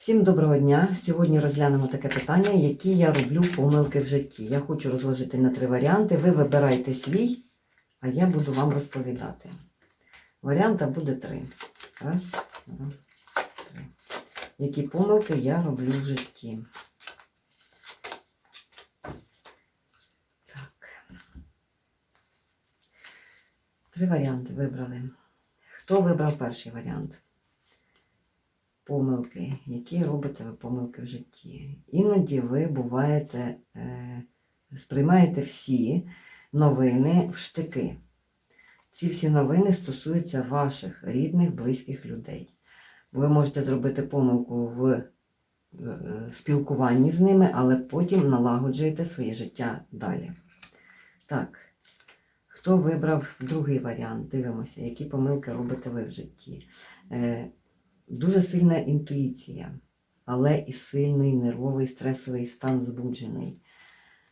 Всім доброго дня! Сьогодні розглянемо таке питання, які я роблю помилки в житті. Я хочу розложити на три варіанти. Ви вибирайте свій, а я буду вам розповідати. Варіанта буде три. Раз, два, три. Які помилки я роблю в житті. Так. Три варіанти вибрали. Хто вибрав перший варіант? Помилки, які робите ви помилки в житті. Іноді ви буваєте, е, сприймаєте всі новини в штики. Ці всі новини стосуються ваших рідних, близьких людей. Ви можете зробити помилку в е, спілкуванні з ними, але потім налагоджуєте своє життя далі. Так, хто вибрав другий варіант? Дивимося, які помилки робите ви в житті. Дуже сильна інтуїція, але і сильний нервовий стресовий стан збуджений.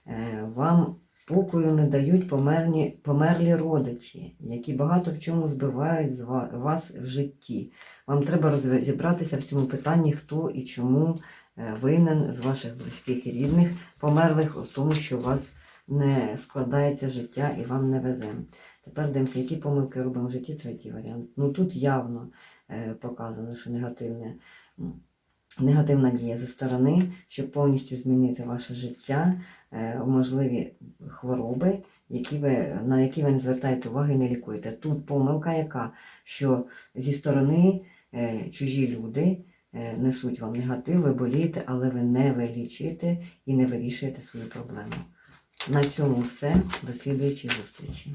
Е, Вам покою не дають померні, померлі родичі, які багато в чому збивають з вас в житті. Вам треба розібратися в цьому питанні, хто і чому е, винен з ваших близьких і рідних, померлих в тому, що у вас не складається життя і вам не везе. Тепер дивимося, які помилки робимо в житті, третій варіант. Ну тут явно е, показано, що негативне, негативна дія зі сторони, щоб повністю змінити ваше життя, е, можливі хвороби, які ви, на які ви не звертаєте уваги і не лікуєте. Тут помилка, яка, що зі сторони е, чужі люди е, несуть вам негатив, ви болієте, але ви не вилічуєте і не вирішуєте свою проблему. На цьому все. До слідуючої зустрічі.